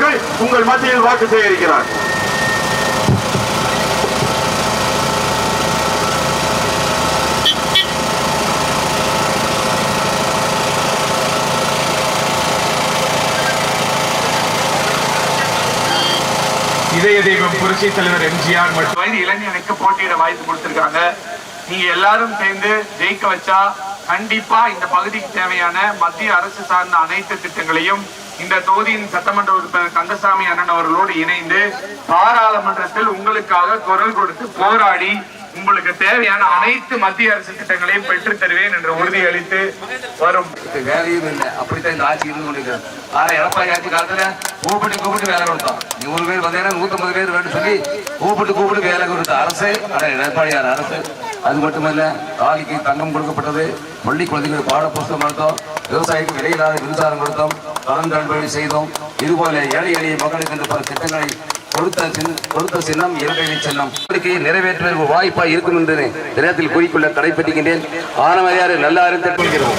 அவர்கள் உங்கள் மத்தியில் வாக்கு சேகரிக்கிறார் இதய தெய்வம் புரட்சி தலைவர் எம்ஜிஆர் மற்றும் வயது இளைஞனுக்கு போட்டியிட வாய்ப்பு கொடுத்திருக்காங்க நீங்க எல்லாரும் சேர்ந்து ஜெயிக்க வச்சா கண்டிப்பா இந்த பகுதிக்கு தேவையான மத்திய அரசு சார்ந்த அனைத்து திட்டங்களையும் இந்த தொகுதியின் சட்டமன்ற உறுப்பினர் கந்தசாமி அண்ணன் அவர்களோடு இணைந்து பாராளுமன்றத்தில் உங்களுக்காக குரல் கொடுத்து போராடி உங்களுக்கு தேவையான அனைத்து மத்திய அரசு திட்டங்களையும் பெற்றுத் தருவேன் என்று உறுதியளித்து வரும். வேலையும் இல்லை. அப்படித்தான் இந்த ஆட்சி இருந்து கொண்டிருக்கிறது. ஆனா எடப்பாடி ஆட்சி காலத்துல கூப்பிட்டு கூப்பிட்டு வேலை கொடுத்தோம். நூறு பேர் வந்தீங்கன்னா நூத்தம்பது பேர் வேண்டும் சொல்லி கூப்பிட்டு கூப்பிட்டு வேலை கொடுத்த அரசு ஆனா எடப்பாடியார் அரசு. அது மட்டுமல்ல தாலிக்கு தங்கம் கொடுக்கப்பட்டது பள்ளி குழந்தைகளுக்கு பாட புஸ்தகம் கொடுத்தோம் விவசாயிக்கு விலையில்லாத மின்சாரம் கொடுத்தோம். தள்ளுபடி செய்தோம். இதுபோல ஏழை எளிய மக்களுக்கு என்று பல திட்டங்களை கொடுத்த கொடுத்த சின்னம் கோரிக்கையை நிறைவேற்றுவதற்கு ஒரு வாய்ப்பாக இருக்கும் என்று நேரத்தில் கூறிக்கொள்ள தடைப்பட்டுகின்றேன் ஆனவரையாறு நல்லாரும் கொள்கிறோம்.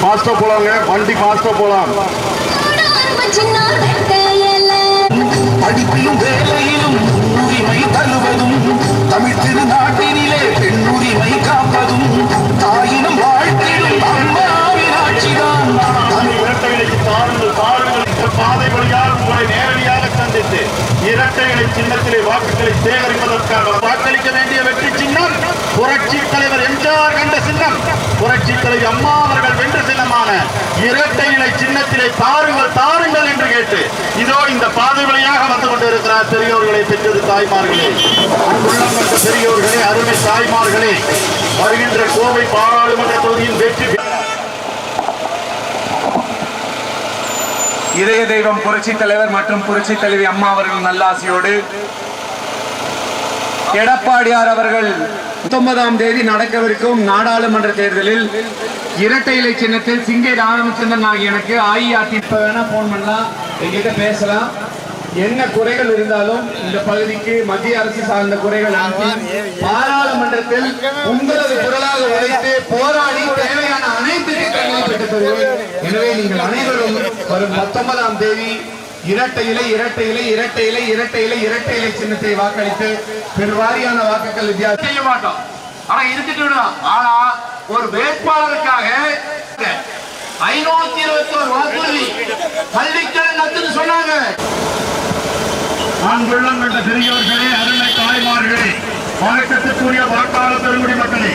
ஃபாஸ்டா போலாங்க. வண்டி ஃபாஸ்டா போலாம். புரட்சி அம்மா அவர்கள் வென்று சின்னமான இரட்டை இலை சின்னத்திலே தாருங்கள் தாருங்கள் என்று கேட்டு இதோ இந்த பாதை வழியாக வந்து கொண்டிருக்கிறார் பெரியோர்களை பெற்றது தாய்மார்களே. அன்புள்ளம் கொண்ட பெரியோர்களே அருமை தாய்மார்களே வருகின்ற கோவை பாராளுமன்ற தொகுதியின் வெற்றி இதய தெய்வம் புரட்சி தலைவர் மற்றும் புரட்சி தலைவி அம்மா அவர்கள் நல்லாசியோடு எடப்பாடியார் அவர்கள் பத்தொன்பதாம் தேதி நடக்கவிருக்கும் நாடாளுமன்ற தேர்தலில் இரட்டை இலை சின்னத்தில் சிங்கை ராமச்சந்திரன் ஆகிய எனக்கு அஇஅதிமுக வேணா போன் பண்ணலாம் எங்கிட்ட பேசலாம். என்ன குறைகள் இருந்தாலும் இந்த பகுதிக்கு மத்திய அரசு சார்ந்த குறைகள் பாராளுமன்றத்தில் உங்களது குரலாக உழைத்து போராடி தேவையான அனைத்து திட்டங்களையும் பெற்றுத் தருவேன். எனவே நீங்கள் அனைவரும் வரும் பத்தொன்பதாம் தேதி இரட்டை இலை இரட்டை இலை இரட்டை இலை இரட்டை இலை இரட்டை இலை சின்னத்தை வாக்களித்து பெருவாரியான வாக்குகள் வித்தியாசம் செய்ய மாட்டோம் ஆனா இருந்துட்டு. ஆனா ஒரு வேட்பாளருக்காக ஐநூத்தி இருபத்தி ஒரு வாக்குறுதி நத்துன்னு சொன்னாங்க ஆண்குள்ளம் என்ற பெரியவர்களே அருமை தாய்மார்களே வணக்கத்துக்குரிய வாக்காளர் பெருங்குடி மக்களே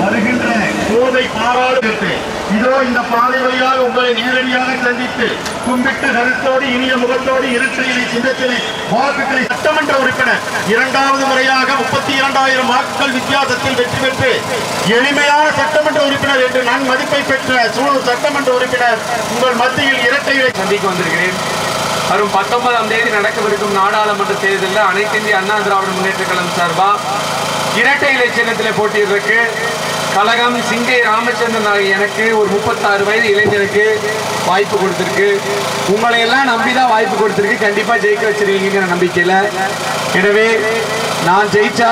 வருகின்ற போதை பாராளுமன்றத்தை இதோ இந்த பாதை வழியாக உங்களை நேரடியாக சந்தித்து கும்பிட்டு கருத்தோடு இனிய முகத்தோடு இருக்கையிலே சின்னத்திலே வாக்குகளை சட்டமன்ற உறுப்பினர் இரண்டாவது முறையாக முப்பத்தி இரண்டாயிரம் வாக்குகள் வித்தியாசத்தில் வெற்றி பெற்று எளிமையான சட்டமன்ற உறுப்பினர் என்று நான் மதிப்பை பெற்ற சூழல் சட்டமன்ற உறுப்பினர் உங்கள் மத்தியில் இரட்டைகளை சந்திக்க வந்திருக்கிறேன். வரும் பத்தொன்பதாம் தேதி நடக்கவிருக்கும் நாடாளுமன்ற தேர்தலில் அனைத்து இந்திய அண்ணா திராவிட முன்னேற்ற கழகம் சார்பா இரட்டை இலை சின்னத்தில் போட்டியிருக்கு கழகம் சிங்கை ராமச்சந்திரன் ஆகிய எனக்கு ஒரு முப்பத்தாறு வயது இளைஞருக்கு வாய்ப்பு கொடுத்துருக்கு. உங்களை எல்லாம் நம்பி தான் வாய்ப்பு கொடுத்துருக்கு. கண்டிப்பாக ஜெயிக்க வச்சிருக்கீங்கிற நம்பிக்கையில். எனவே நான் ஜெயிச்சா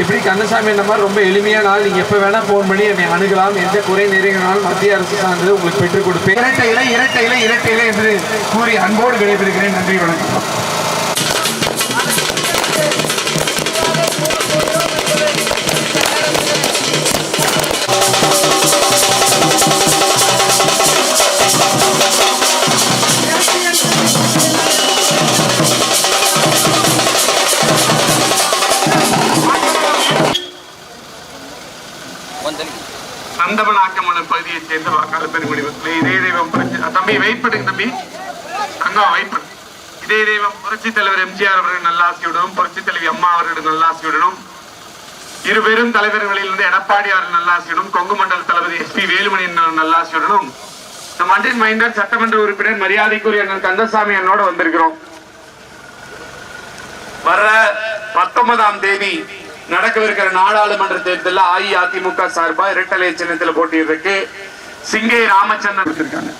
எப்படி கந்தசாமி இந்த மாதிரி ரொம்ப எளிமையான நாள் நீங்கள் எப்போ வேணால் ஃபோன் பண்ணி என்னை அணுகலாம். எந்த குறை நிறைகளாலும் மத்திய அரசு சார்ந்தது உங்களுக்கு பெற்றுக் கொடுப்பேன். இரட்டை இலை இரட்டை இலை இரட்டை இலை என்று கூறி அன்போடு விடைபெறுகிறேன். நன்றி வணக்கம். புரட்சி தலைவர் எம்ஜிஆர் அவர்கள் நல்லாசியுடனும் புரட்சி தலைவி அம்மா அவர்கள் நல்லாசியுடனும் இரு பெரும் தலைவர்களிலிருந்து எடப்பாடியார் நல்லாசியுடனும் கொங்கு மண்டல தளபதி எஸ் பி வேலுமணியின் நல்லாசியுடனும் இந்த மண்டின் மைண்டர் சட்டமன்ற உறுப்பினர் மரியாதைக்குரிய அண்ணன் கந்தசாமி என்னோட வந்திருக்கிறோம். வர்ற பத்தொன்பதாம் தேதி நடக்கவிருக்கிற நாடாளுமன்ற தேர்தலில் அஇஅதிமுக சார்பா இரட்டலை சின்னத்தில் போட்டியிருக்கு சிங்கை ராமச்சந்திரன் இருக்காங்க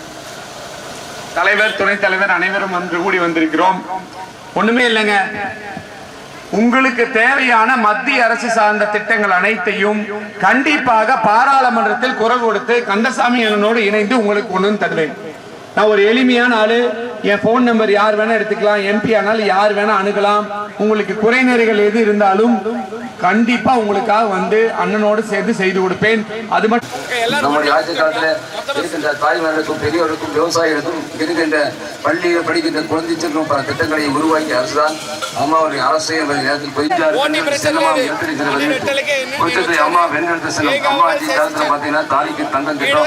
தலைவர் துணைத் தலைவர் அனைவரும் வந்து கூடி வந்திருக்கிறோம். ஒண்ணுமே இல்லைங்க. உங்களுக்கு தேவையான மத்திய அரசு சார்ந்த திட்டங்கள் அனைத்தையும் கண்டிப்பாக பாராளுமன்றத்தில் குரல் கொடுத்து கந்தசாமி அண்ணனோடு இணைந்து உங்களுக்கு ஒன்று தருவேன். நான் ஒரு எளிமையான ஆளு. என் ஃபோன் நம்பர் யார் வேணா எடுத்துக்கலாம். எம்பி ஆனாலும் யார் வேணா அணுகலாம். உங்களுக்கு குறைநிறைகள் எது இருந்தாலும் கண்டிப்பா உங்களுக்காக வந்து அண்ணனோடு சேர்ந்து செய்து கொடுப்பேன். அது மட்டும் நம்முடைய ஆட்சி காலத்தில் இருக்கின்ற தாய்மார்களுக்கும் பெரியவர்களுக்கும் விவசாயிகளுக்கும் இருக்கின்ற பள்ளியில் படிக்கின்ற குழந்தை செல்வம் பல திட்டங்களை உருவாக்கிய அரசுதான் அம்மாவுடைய அரசு என்பதை நேரத்தில் குறிச்சத்தை அம்மா வெண்ணெடுத்த செல்லும் அம்மா ஆட்சி காலத்துல தாலிக்கு தங்கம் திட்டம்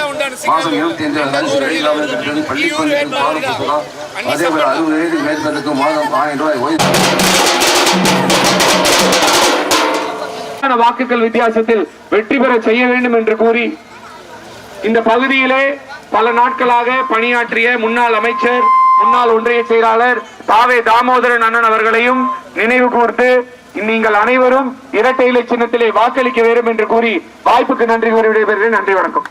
மாசம் இருபத்தி அஞ்சு அரிசி வெளியில்லாமல் இருக்கிறது. பள்ளி பால் புத்தகம் அதே போல அறுபது வயதுக்கு மேற்பட்டதுக்கு மாதம் ஆயிரம் ரூபாய் ஓய்வு. வாக்குகள் வித்தியாசத்தில் வெற்றி பெற செய்ய வேண்டும் என்று கூறி இந்த பகுதியிலே பல நாட்களாக பணியாற்றிய முன்னாள் அமைச்சர் முன்னாள் ஒன்றிய செயலாளர் தாவே தாமோதரன் அண்ணன் அவர்களையும் நினைவு கூர்த்து நீங்கள் அனைவரும் இரட்டை இலை சின்னத்திலே வாக்களிக்க வேண்டும் என்று கூறி வாய்ப்புக்கு நன்றி கூறி விடைபெறுகிறேன். நன்றி வணக்கம்.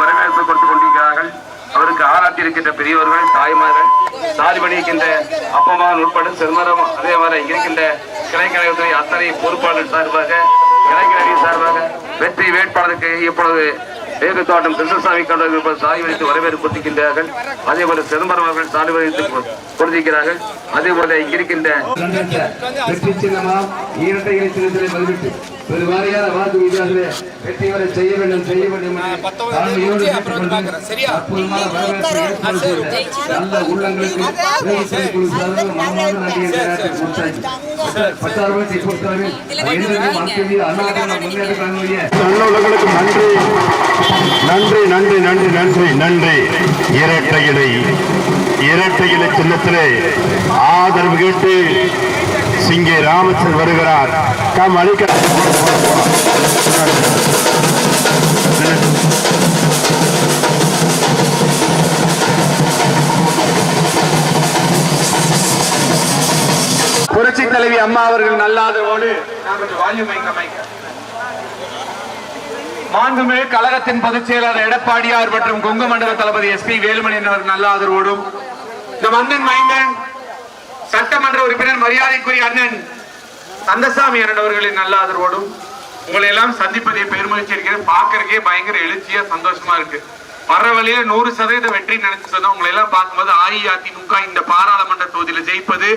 வரவேற்பு கொடுத்துக் கொண்டிருக்கிறார்கள். அவருக்கு ஆராய்ச்சிருக்கின்ற பெரியவர்கள் தாய்மார்கள் சாதி பணிக்கின்ற அப்பமான் உட்பட சிறுமரம் அதே மாதிரி இங்க இருக்கின்ற கிளைக்கலைத்துறை அத்தனை பொறுப்பாளர் சார்பாக இளைஞரணி சார்பாக வெற்றி வேட்பாளருக்கு இப்பொழுது வேகு கிருஷ்ணசாமி கண்டவர்கள் சாலை வைத்து வரவேற்பு கொடுத்திருக்கின்றார்கள் அதே போல சிதம்பரம் அவர்கள் சாலை வைத்து கொடுத்திருக்கிறார்கள். அதே போல இங்கிருக்கின்ற வெற்றி சின்னமா இரட்டை பதிவிட்டு. ஒரு வாரியான வாக்கு வித்தியாசத்திலே வெற்றி வரை செய்ய வேண்டும் செய்ய வேண்டும் என்று தாழ்மையோடு கேட்டுக்கொண்டு அற்புதமான வரவேற்பை ஏற்பாடு செய்த நல்ல உள்ளங்களுக்கு நன்றி. நன்றி நன்றி நன்றி நன்றி நன்றி. இரட்டை இலை இரட்டை இலை சின்னத்திலே ஆதரவு கேட்டு சிங்கே ராமச்சந்திரன் வருகிறார். கம் அளிக்க புரட்சி தலைவி அம்மா அவர்கள் நல்லாதவோடு மாண்புமிகு கழகத்தின் பொதுச் செயலாளர் எடப்பாடியார் மற்றும் கொங்கு மண்டல தளபதி எஸ் பி வேலுமணி அவர் நல்ல ஆதரவோடும் இந்த மந்தன் மைந்தன் சட்டமன்ற உறுப்பினர் மரியாதைக்குரிய அண்ணன் கந்தசாமி இரண்டவர்களின் நல்ல ஆதரவோடும் உங்களை எல்லாம் சந்திப்பதை பெருமகிழ்ச்சி இருக்கிறேன் பார்க்கறக்கே பயங்கர எழுச்சியா சந்தோஷமா இருக்கு. வர்ற வழியில நூறு சதவீத வெற்றி நினைச்சு சொன்னா உங்களை எல்லாம் பார்க்கும்போது அஇஅதிமுக இந்த பாராளுமன்ற தொகுதியில ஜெயிப்பது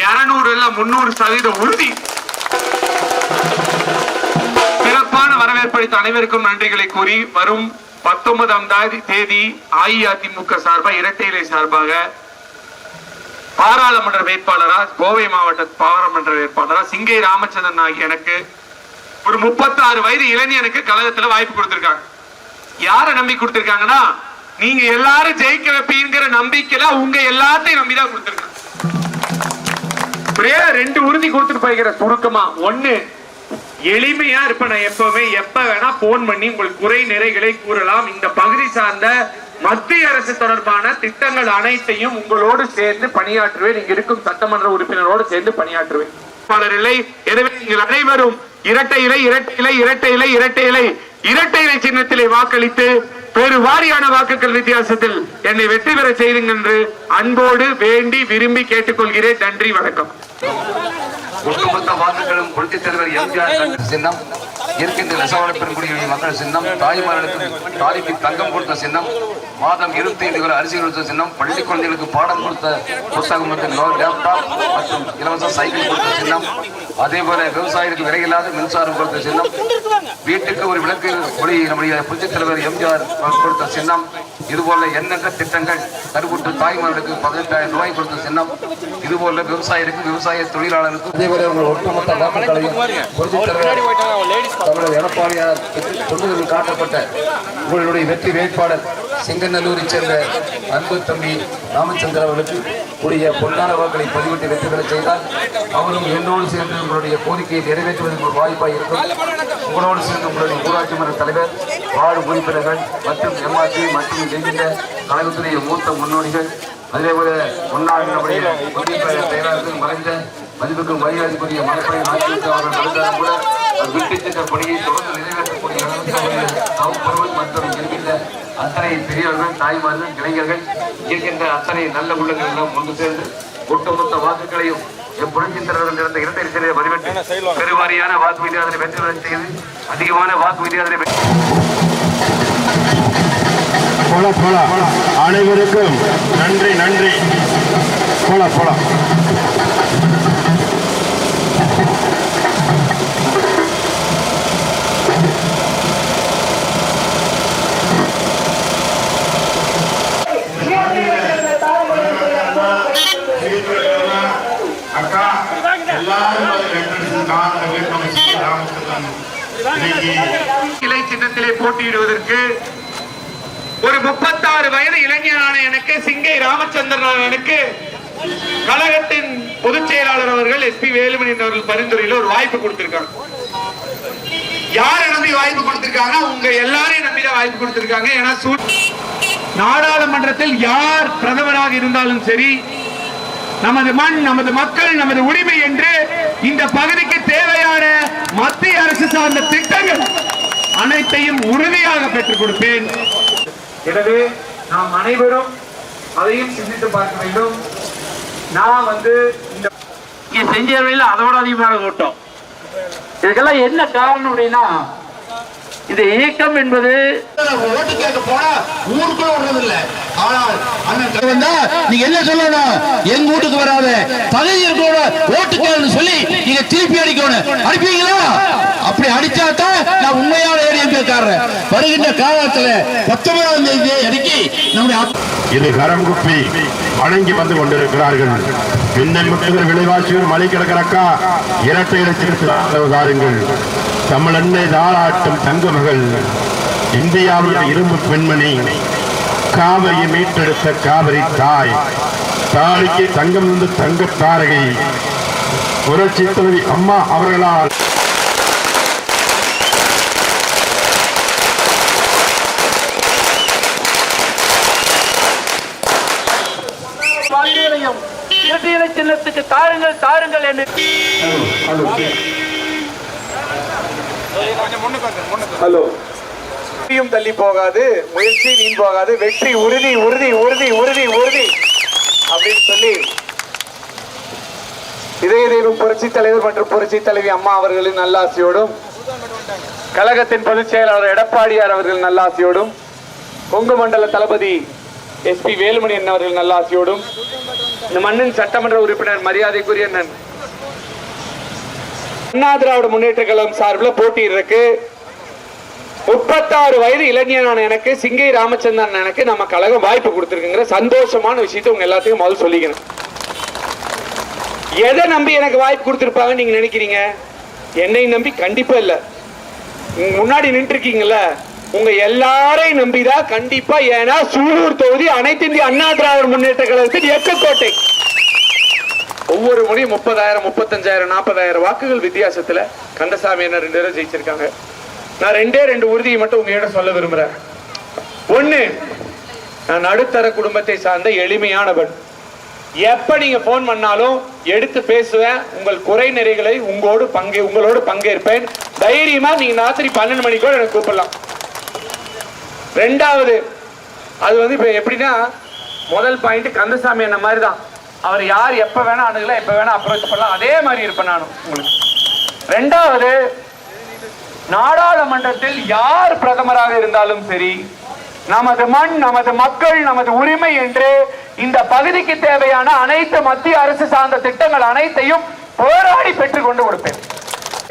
இருநூறு இல்ல முன்னூறு சதவீத உறுதி. சிறப்பான வரவேற்பளித்த அனைவருக்கும் நன்றிகளை கூறி வரும் பத்தொன்பதாம் தேதி தேதி அஇஅதிமுக சார்பாக இரட்டை இலை சார்பாக பாராளுமன்ற வேட்பாளரா கோவை மாவட்ட பாராளுமன்ற வேட்பாளரா சிங்கை ராமச்சந்திரன் ஆகிய எனக்கு ஒரு 36 வயது இளைஞனுக்கு கழகத்துல வாய்ப்பு கொடுத்திருக்காங்க. யாரை நம்பி கொடுத்திருக்காங்கன்னா நீங்க எல்லாரும் ஜெயிக்க வைப்பீங்கிற நம்பிக்கையில உங்க எல்லாத்தையும் நம்பிதான் கொடுத்திருக்காங்க. ஒரே ரெண்டு உறுதி கொடுத்துட்டு போய்கிற சுருக்கமா ஒண்ணு எளிமையா இருப்ப நான் எப்பவுமே. எப்ப வேணா போன் பண்ணி உங்கள் குறை நிறைகளை கூறலாம். இந்த பகுதி சார்ந்த மத்திய அரசு தொடர்பான திட்டங்கள் அனைத்தையும் உங்களோடு சேர்ந்து பணியாற்றுவேன். இங்க இருக்கும் சட்டமன்ற உறுப்பினரோடு சேர்ந்து பணியாற்றுவேன். இல்லை எனவே நீங்கள் அனைவரும் இரட்டை இலை இரட்டை இலை இரட்டை இலை இரட்டை இலை இரட்டை இலை சின்னத்திலே வாக்களித்து பெரு வாரியான வாக்குகள் வித்தியாசத்தில் என்னை வெற்றி பெற செய்யுங்கள் என்று அன்போடு வேண்டி விரும்பி கேட்டுக்கொள்கிறேன். நன்றி வணக்கம். ஒட்டுமொத்த வாக்குகளும் புரட்சித் தலைவர் எம்ஜிஆர் சின்னம். இருக்கின்ற நெசவாள பெருங்குடியுடைய மக்கள் சின்னம் தாய்மார்களுக்கு தாலிக்கு தங்கம் கொடுத்த சின்னம் மாதம் இருபத்தி ஐந்து கிலோ அரிசி கொடுத்த சின்னம் பள்ளி குழந்தைகளுக்கு பாடம் கொடுத்த புத்தகம் மற்றும் லேப்டாப் மற்றும் இலவச சைக்கிள் கொடுத்த சின்னம் அதே போல விவசாயிகளுக்கு விலையில்லாத மின்சாரம் கொடுத்த சின்னம் வீட்டுக்கு ஒரு விளக்கு ஒளி நம்முடைய புரட்சித் தலைவர் எம்ஜிஆர் கொடுத்த சின்னம் இதுபோல எண்ணற்ற திட்டங்கள் கருவுற்ற தாய்மார்களுக்கு பதினெட்டாயிரம் ரூபாய் கொடுத்த சின்னம் இதுபோல விவசாயிகளுக்கு விவசாய தொழிலாளர்களுக்கு அதே போல ஒட்டுமொத்த வாக்குகளையும் தலைவர் தமிழர் எடப்பாடியார் தொண்டுகளில் காட்டப்பட்ட உங்களுடைய வெற்றி வேட்பாளர் சிங்கநல்லூரைச் சேர்ந்த அன்பு தம்பி ராமச்சந்திர அவர்களுக்கு கூடிய பொன்னான வாக்களை பதிவிட்டு வெற்றி பெறச் செய்தால் அவரும் என்னோடு சேர்ந்து உங்களுடைய கோரிக்கையை நிறைவேற்றுவதற்கு ஒரு வாய்ப்பாக இருக்கும். உங்களோடு சேர்ந்து உங்களுடைய ஊராட்சி மன்ற தலைவர் வார்டு உறுப்பினர்கள் மற்றும் எம்ஆர்டி மற்றும் என்கின்ற கழகத்துடைய மூத்த முன்னோடிகள் அதேபோல முன்னாள் நம்முடைய ஒன்றிய செயலாளர்கள் மறைந்த மதிப்புக்கும் மரியாதைக்குரிய மனப்படை நாட்டிற்கு அவர்கள் நடந்தாலும் கூட பணியை தொடர்ந்து நிறைவேற்றக்கூடிய மற்றும் இருக்கின்ற அத்தனை பெரியவர்கள் தாய்மார்கள் இளைஞர்கள் இருக்கின்ற அத்தனை நல்ல உள்ளங்கள் எல்லாம் ஒன்று சேர்ந்து ஒட்டுமொத்த வாக்குகளையும் இருந்த இரட்டை சிறையை வரிவிட்டு பெருவாரியான வாக்கு வித்தியாசத்தை வெற்றி செய்து அதிகமான வாக்கு வித்தியாசத்தை வெற்றி போல போல. அனைவருக்கும் நன்றி நன்றி. போலாம் போலாம் அக்கா எல்லாரும் அதை வென்றெடுத்துதான் வேட்பாளர் சி. ராமச்சந்திரன் இன்னைக்கு இலை சின்னத்திலே போட்டியிடுவதற்கு ஒரு முப்பத்தாறு வயது இளைஞரான எனக்கு சிங்கை ராமச்சந்திரன் எனக்கு கழகத்தின் பொதுச் செயலாளர் அவர்கள் எஸ்பி வேலுமணி அவர்கள் பரிந்துரையில ஒரு வாய்ப்பு கொடுத்திருக்காங்க. யாரை நம்பி வாய்ப்பு கொடுத்திருக்காங்க உங்க எல்லாரையும் நம்பிதான் வாய்ப்பு கொடுத்திருக்காங்க. ஏன்னா நாடாளுமன்றத்தில் யார் பிரதமராக இருந்தாலும் சரி நமது மண் நமது மக்கள் நமது உரிமை என்று இந்த பகுதிக்கு தேவையான மத்திய அரசு சார்ந்த திட்டங்கள் அனைத்தையும் உறுதியாக பெற்றுக் கொடுப்பேன். எனவே நாம் அனைவரும் அதையும் சிந்தித்து பார்க்க வேண்டும். நான் வந்து இந்த இங்க செஞ்சவரையில் அதோட அதிகமான கூட்டம். இதுக்கெல்லாம் என்ன காரணம் அப்படின்னா இந்த இயக்கம் என்பது ஓட்டு கேட்க போனா ஊருக்குள்ள விடுறது இல்ல ஆனால் அண்ணன் வந்தா நீங்க என்ன சொல்லணும்? எங்க வீட்டுக்கு வராத. பகுதியர்களோட ஓட்டு கேளுன்னு சொல்லி நீங்க திருப்பி அடிக்கணும். அடிப்பீங்களா? அப்படி அடிச்சாதான் நான் உண்மையான ஏடிஎம்பே காரன். வருகின்ற காலத்துல பத்தொன்பதாம் தேதி அடிக்கி நம்முடைய இது கரம் குப்பி வணங்கி வந்து கொண்டிருக்கிறார்கள். பின்னல் முட்டுகிற விலைவாசிகள் மலை கிடக்கிறக்கா? இரட்டை இலட்சம் தாருங்கள் தமிழன்னை தாளாட்டும் தங்க மகள் இந்தியாவுடைய இரும்பு பெண்மணி. காவிரியை மீட்டெடுத்த காவிரி தாய். தாலிக்கு தங்கம் இருந்து தங்க தாரகை புரட்சி தலைவி அம்மா அவர்களால். சின்னத்துக்கு தாருங்கள் தாருங்கள் என்று. ஹலோ. தோல்வியும் தள்ளி போகாது முயற்சி வீண் போகாது வெற்றி உறுதி உறுதி உறுதி உறுதி உறுதி அப்படின்னு சொல்லி இதய தெய்வம் புரட்சி தலைவர் மற்றும் புரட்சி தலைவி அம்மா அவர்களின் நல்லாசியோடும் கழகத்தின் பொதுச் செயலாளர் எடப்பாடியார் அவர்கள் நல்லாசியோடும் கொங்கு மண்டல தளபதி எஸ் பி வேலுமணி அண்ணன் அவர்கள் நல்லாசியோடும் இந்த மண்ணின் சட்டமன்ற உறுப்பினர் மரியாதைக்குரிய அண்ணன் அண்ணா திராவிட முன்னேற்ற கழகம் சார்பில் போட்டி இருக்கு முப்பத்தாறு வயது இளைஞனான எனக்கு சிங்கை ராமச்சந்திரன் எனக்கு நம்ம கழகம் வாய்ப்பு கொடுத்துருக்குங்கிற சந்தோஷமான விஷயத்தை உங்க எல்லாத்தையும் முதல்ல சொல்லிக்கணும். எதை நம்பி எனக்கு வாய்ப்பு கொடுத்துருப்பாங்கன்னு நீங்க நினைக்கிறீங்க? என்னை நம்பி கண்டிப்பா இல்ல. முன்னாடி நின்று இருக்கீங்கல்ல உங்க எல்லாரையும் நம்பிதான் கண்டிப்பா ஏன்னா சூலூர் தொகுதி அனைத்து இந்திய அண்ணா திராவிட முன்னேற்ற கழகத்தின் எக்கக்கோட்டை ஒவ்வொரு முறையும் முப்பதாயிரம் முப்பத்தஞ்சாயிரம் நாற்பதாயிரம் வாக்குகள் வித்தியாசத்துல கந்தசாமி என்ன ரெண்டு பேரும் ஜெயிச்சிருக்காங்க. நான் ரெண்டே ரெண்டு உறுதியை மட்டும் உங்ககிட்ட சொல்ல விரும்புறேன். ஒண்ணு நான் நடுத்தர குடும்பத்தை சார்ந்த எளிமையானவன். எப்ப நீங்க போன் பண்ணாலும் எடுத்து பேசுவேன் உங்கள் குறை நிறைகளை உங்களோடு பங்கே உங்களோடு பங்கேற்பேன். தைரியமா நீங்க ராத்திரி பன்னெண்டு மணிக்கு கூட எனக்கு கூப்பிடலாம். ரெண்டாவது அது வந்து இப்ப எப்படின்னா முதல் பாயிண்ட் கந்தசாமி என்ன மாதிரி தான் அவர் யார் எப்ப வேணா அணுகலாம் எப்ப வேணா அப்ரோச் பண்ணலாம். அதே மாதிரி இருப்பேன் நானும் உங்களுக்கு. ரெண்டாவது நாடாளுமன்றத்தில் யார் பிரதமராக இருந்தாலும் சரி நமது மண் நமது மக்கள் நமது உரிமை என்று இந்த பகுதிக்கு தேவையான அனைத்து மத்திய அரசு சார்ந்த திட்டங்கள் அனைத்தையும் போராடி பெற்றுக் கொண்டு கொடுப்பேன்.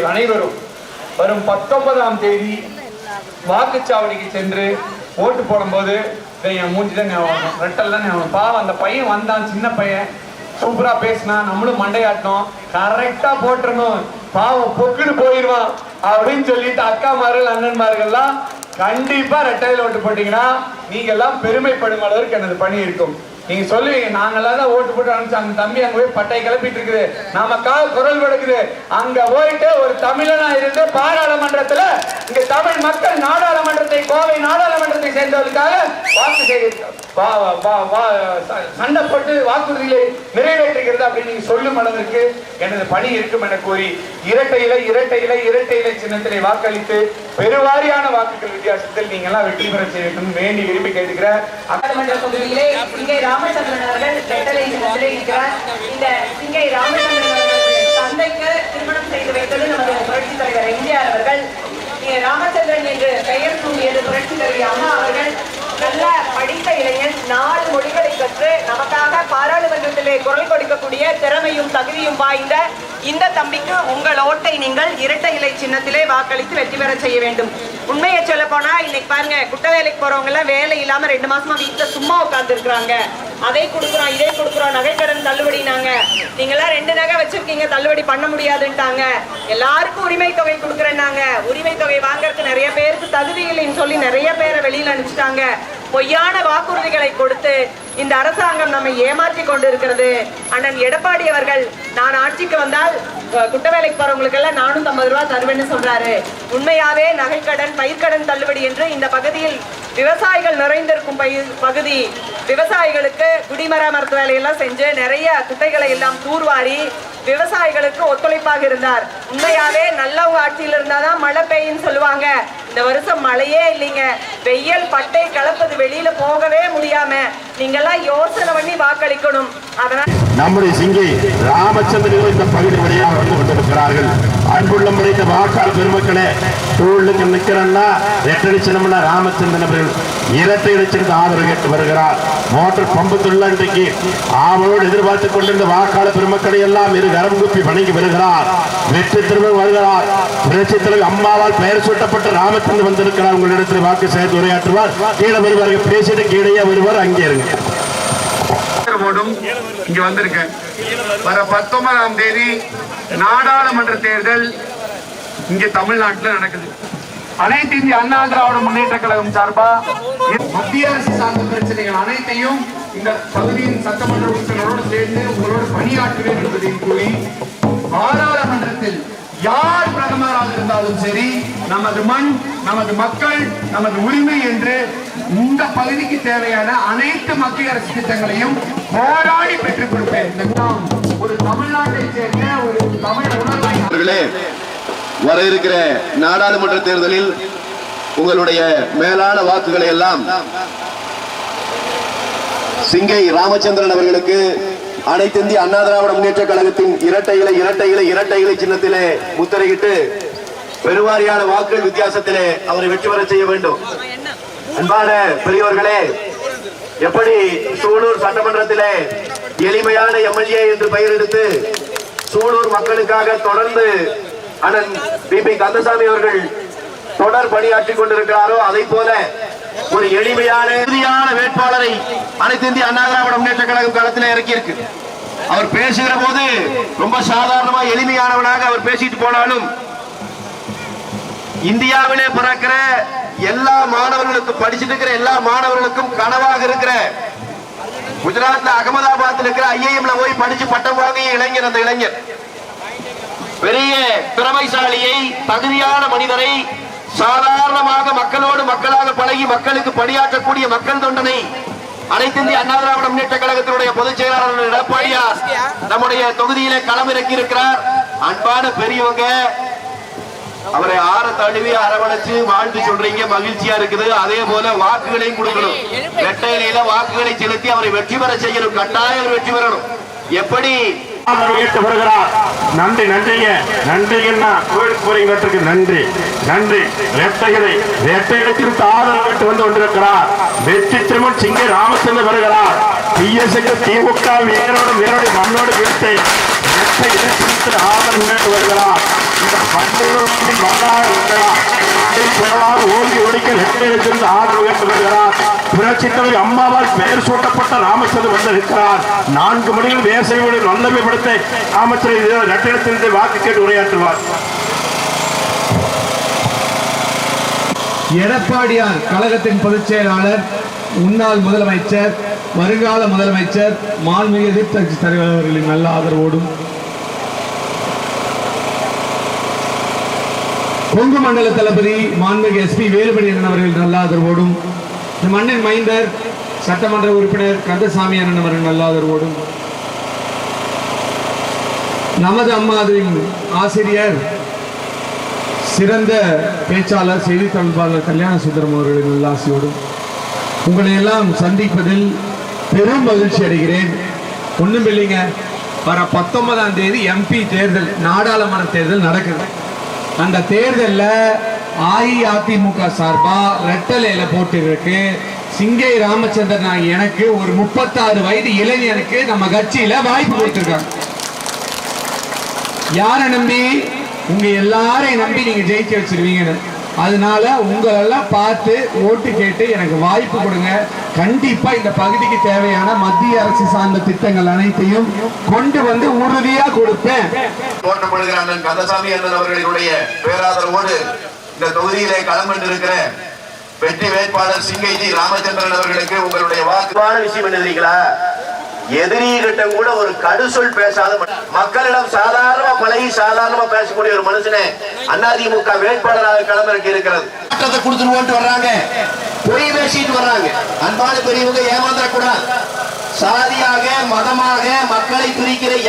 அனைவரும் வரும் பத்தொன்பதாம் தேதி வாக்குச்சாவடிக்கு சென்று ஓட்டு போடும்போது டேய், என் மூஞ்சி தான் ஞாபகம் ரெட்டல் தான் ஞாபகம் பாவம் அந்த பையன் வந்தான் சின்ன பையன். சூப்பரா பேசினா நம்மளும் மண்டையாட்டணும் கரெக்டா போட்டுறணும் பாவம் பொக்குன்னு போயிடுவான் அப்படின்னு சொல்லிட்டு அக்காமார்கள் அண்ணன்மார்கள்லாம் கண்டிப்பா ரெட்டையில ஓட்டு போட்டீங்கன்னா நீங்க எல்லாம் பெருமைப்படும் அளவுக்கு எனது பணி இருக்கும். நீங்க சொல்லுவீங்க நாங்கெல்லாம் தான் ஓட்டு போட்டு அனுப்பிச்சு அந்த தம்பி அங்க போய் பட்டை கிளப்பிட்டு இருக்குது நமக்காக குரல் கொடுக்குது அங்க போயிட்டு ஒரு தமிழனா இருந்து பாராளுமன்றத்துல இங்க தமிழ் மக்கள் நாடாளுமன்றத்தை கோவை நாடாளுமன்றத்தை சேர்ந்தவர்களுக்காக வாக்கு சேகரிக்க வா- வா- சண்டை போட்டு வாக்குறுதிகளை நிறைவேற்றுகிறது அப்படின்னு நீங்க சொல்லும் அளவிற்கு எனது பணி இருக்கும் என கூறி இரட்டை இலை இரட்டை இலை இரட்டை இலை சின்னத்திலே வாக்களித்து பெருவாரியான வாக்குகள் வித்தியாசத்தில் நீங்க எல்லாம் வெற்றி பெற செய்ய வேண்டும் வேண்டி விரும்பி கேட்டுக்கிறேன். நாடாளுமன்ற பகுதியிலே ராமச்சந்திரன் அவர்கள் வெட்டலை சின்னத்திலே இந்த சிங்கை ராமச்சந்திரன் அவர்களுடைய தந்தைக்கு திருமணம் செய்து வைத்தது நமது புரட்சி தலைவர் எம்ஜிஆர் அவர்கள். இங்கே ராமச்சந்திரன் என்று பெயர் சூடியது புரட்சி தலைவி அம்மா அவர்கள். நல்ல படித்த இளைஞன் நாலு மொழிகளை கற்று நமக்காக பாராளுமன்றத்திலே குரல் கொடுக்கக்கூடிய திறமையும் தகுதியும் வாய்ந்த இந்த தம்பிக்கு உங்கள் ஓட்டை நீங்கள் இரட்டை இலை சின்னத்திலே வாக்களித்து வெற்றி பெற செய்ய வேண்டும். உண்மையை சொல்ல போனா இன்னைக்கு பாருங்க குட்ட வேலைக்கு போறவங்க எல்லாம் வேலை இல்லாம ரெண்டு மாசமா வீட்டுல சும்மா உட்கார்ந்து இருக்கிறாங்க அதை கொடுக்குறோம் இதை கொடுக்குறோம் நகைக்கடன் தள்ளுபடினாங்க நீங்களாம் ரெண்டு நகை வச்சிருக்கீங்க தள்ளுபடி பண்ண முடியாதுன்ட்டாங்க. எல்லாருக்கும் உரிமை தொகை கொடுக்குறேன்னாங்க உரிமை தொகை வாங்குறதுக்கு நிறைய பேருக்கு தகுதி இல்லைன்னு சொல்லி நிறைய பேரை வெளியில் அனுப்பிச்சிட்டாங்க. பொய்யான வாக்குறுதிகளை கொடுத்து இந்த அரசாங்கம் நம்மை ஏமாற்றி கொண்டிருக்கிறது. அண்ணன் எடப்பாடி அவர்கள் நான் ஆட்சிக்கு வந்தால் குட்ட வேலைக்கு போறவங்களுக்கு எல்லாம் நானும் ஐம்பது ரூபாய் தருவேன்னு சொல்றாரு. உண்மையாவே நகைக்கடன் பயிர்க்கடன் தள்ளுபடி என்று இந்த பகுதியில் விவசாயிகள் நிறைந்திருக்கும் பகுதி. விவசாயிகளுக்கு குடிமராமத்து வேலையெல்லாம் செஞ்சு நிறைய குட்டைகளை எல்லாம் தூர்வாரி விவசாயிகளுக்கு ஒத்துழைப்பாக இருந்தார். உண்மையாவே நல்லவங்க ஆட்சியில் இருந்தாதான் மழை பெய்யும்னு சொல்லுவாங்க. இந்த வருஷம் மழையே இல்லைங்க. வெயில் பட்டை கலப்பது வெளியில போகவே முடியாம நீங்கெல்லாம் யோசனை பண்ணி வாக்களிக்கணும். அதனால நம்முடைய சிங்கி ராமச்சந்திரன் இந்த பகுதி வழியாக வந்து கொண்டிருக்கிறார்கள். அன்புள்ள முறைந்த வாக்காளர் பெருமக்களே சூழ்நிலைக்கு நிற்கிறன்னா ரெட்டடி ராமச்சந்திரன் அவர்கள் இரட்டை இடைச்சிருந்து ஆதரவு கேட்டு வருகிறார். மோட்டர் பம்பு தொழில் இன்றைக்கு ஆவலோடு எதிர்பார்த்துக் கொண்டிருந்த வாக்காளர் பெருமக்களை எல்லாம் இரு கரம் குப்பி வணங்கி வருகிறார். வெற்றி திரும்ப வருகிறார். புரட்சி தலைவர் அம்மாவால் பெயர் சூட்டப்பட்ட ராமச்சந்திரன் வந்திருக்கிறார். உங்களிடத்தில் வாக்கு சேர்த்து உரையாற்றுவார். கீழே வருவார்கள் பேசிட்டு கீழே வருவார். அங்கே இருங்க. போடும். இங்க வந்திருக்கேன். வர பத்தொன்பதாம் தேதி நாடாளுமன்ற தேர்தல் இங்க தமிழ்நாட்டுல நடக்குது. அனைத்து இந்திய அண்ணா திராவிட முன்னேற்ற கழகம் சார்பா மத்திய அரசு சார்ந்த பிரச்சனைகள் அனைத்தையும் இந்த பகுதியின் சட்டமன்ற உறுப்பினரோடு சேர்ந்து உங்களோடு பணியாற்றுவேன் என்பதையும் கூறி பாராளுமன்றத்தில் யார் பிரதமராக இருந்தாலும் சரி நமது மண் நமது மக்கள் நமது உரிமை என்று இந்த பகுதிக்கு தேவையான அனைத்து மத்திய அரசு திட்டங்களையும் போராடி பெற்றுக் கொடுப்பேன். ஒரு தமிழ்நாட்டை சேர்ந்த ஒரு தமிழ் உணர்வை வர இருக்கிற நாடாளுமன்ற தேர்தலில் உங்களுடைய மேலான வாக்குகளை எல்லாம் சிங்கை ராமச்சந்திரன் அவர்களுக்கு அனைத்து இந்திய அண்ணா திராவிட முன்னேற்ற கழகத்தின் இரட்டை இலை இரட்டை இலை இரட்டை இலை சின்னத்திலே முத்திரையிட்டு பெருவாரியான வாக்குகள் வித்தியாசத்திலே அவரை வெற்றி பெற செய்ய வேண்டும். அன்பான பெரியவர்களே எப்படி சூலூர் சட்டமன்றத்திலே எளிமையான எம்எல்ஏ என்று பெயர் எடுத்து சூலூர் மக்களுக்காக தொடர்ந்து அண்ணன் பிபி கந்தசாமி அவர்கள் தொடர் பணியாற்றிக் கொண்டிருக்கிறாரோ அதை போல ஒரு எளிமையான இறுதியான வேட்பாளரை அனைத்து இந்திய அண்ணா திராவிட முன்னேற்ற கழகம் களத்தில் இறக்கி இருக்கு அவர் பேசுகிற போது ரொம்ப சாதாரணமா எளிமையானவனாக அவர் பேசிட்டு போனாலும் இந்தியாவிலே பிறக்கிற எல்லா மாணவர்களுக்கும் படிச்சுட்டு இருக்கிற எல்லா மாணவர்களுக்கும் கனவாக இருக்கிற குஜராத்ல அகமதாபாத்ல இருக்கிற ஐஏஎம்ல போய் படிச்சு பட்டம் வாங்கிய இளைஞர் அந்த இளைஞர். பெரிய திறமைசாலியை தகுதியான மனிதரை சாதாரணமாக மக்களோடு மக்களாக பழகி மக்களுக்கு பணியாற்றக்கூடிய மக்கள் தொண்டனை அனைத்து இந்திய அண்ணா திராவிட முன்னேற்ற கழகத்தினுடைய பொதுச் செயலாளர் எடப்பாடியார் நம்முடைய தொகுதியிலே களமிறக்கி இருக்கிறார் அன்பான பெரியவங்க அவரை ஆற தழுவி அரவணைச்சு வாழ்த்து சொல்றீங்க மகிழ்ச்சியா இருக்குது. அதே போல வாக்குகளையும் கொடுக்கணும். ரெட்டையில வாக்குகளை செலுத்தி அவரை வெற்றி பெற செய்யணும் கட்டாயம் வெற்றி பெறணும். எப்படி? ஏற்று வருகிறார். நன்றி நன்றிங்க. நன்றிங்கன்னா கோயிலுக்கு போறீங்களுக்கு நன்றி. நன்றி. ரெட்டைகளை ரெட்டைகளுக்கு ஆதரவு கேட்டு வந்து கொண்டிருக்கிறார். வெற்றி திருமண் சிங்கை ராமச்சந்திரன் வருகிறார். பிஎஸ்க்கு திமுக வேரோடு வேரோடு மண்ணோடு வீழ்த்தை ரெட்டை இலக்கியத்தில் ஆதரவு வருகிறார். இந்த பண்டிகை மகளாக இருக்கிறார். ஆதரவு கேட்டு வருகிறார். அம்மாவால் பெயர் சூட்டப்பட்ட ராமச்சந்திரன் வந்திருக்கிறார். நான்கு மணியில் வேசையோடு ராமச்சந்திரன் வாக்கு கேட்டு உரையாற்றுவார். எடப்பாடியார் கழகத்தின் பொதுச் செயலாளர் முன்னாள் முதலமைச்சர் வருங்கால முதலமைச்சர் மாண்புமிகு எதிர்கட்சி தலைவர் அவர்களின் நல்ல ஆதரவோடும் கொங்கு மண்டல தளபதி மாண்புமிகு எஸ்பி வேலுமணி அண்ணன் அவர்கள் நல்லாதரவோடும் இந்த மண்ணின் மைந்தர் சட்டமன்ற உறுப்பினர் கந்தசாமி அண்ணன் அவர்கள் நல்லாதரவோடும் நமது அம்மாவின் ஆசிரியர் சிறந்த பேச்சாளர் செய்தி தொடர்பாளர் கல்யாண சுந்தரம் அவர்களின் நல்லாசியோடும் உங்களை எல்லாம் சந்திப்பதில் பெரும் மகிழ்ச்சி அடைகிறேன். ஒன்றும் இல்லைங்க வர பத்தொன்பதாம் தேதி எம்பி தேர்தல் நாடாளுமன்ற தேர்தல் நடக்குது. அந்த தேர்தலில் அஇஅதிமுக சார்பாக ரெட்டலையில போட்டிருக்கு. சிங்கை ராமச்சந்திரன் எனக்கு ஒரு முப்பத்தாறு வயது இளைஞனுக்கு நம்ம கட்சியில வாய்ப்பு கொடுத்துருக்காங்க. யாரை நம்பி? உங்க எல்லாரையும் நம்பி நீங்க ஜெயிக்க வச்சிருவீங்கன்னு. அதனால உங்களெல்லாம் பார்த்து ஓட்டு கேட்டு எனக்கு வாய்ப்பு கொடுங்க. கண்டிப்பா இந்த பகுதிக்கு தேவையான மத்திய அரசு சார்ந்த திட்டங்கள் அனைத்தையும் கொண்டு வந்து உறுதியா கொடுப்பேன். கந்தசாமி அண்ணன் அவர்களுடைய பேராதரவோடு இந்த தொகுதியிலே களமிட்டிருக்கிற வெற்றி வேட்பாளர் சிங்கைஜி ராமச்சந்திரன் அவர்களுக்கு உங்களுடைய வாக்குவான விஷயம் என்ன தெரியுங்களா? எதிரிகிட்ட கூட ஒரு கடுசொல் பேசாத மக்களிடம் சாதாரணமா பழகி சாதாரணமா பேசக்கூடிய ஒரு மனுஷனே அதிமுக வேட்பாளராக களமிறக்கி இருக்கிறது. மாற்றத்தை கொடுத்துட்டு ஓட்டு வர்றாங்க. பொய் பேசிட்டு வர்றாங்க. அன்பான பெரியவங்க ஏமாந்துடக்கூடாது சாதியாக மதமாக மக்களை பிரிக்கிற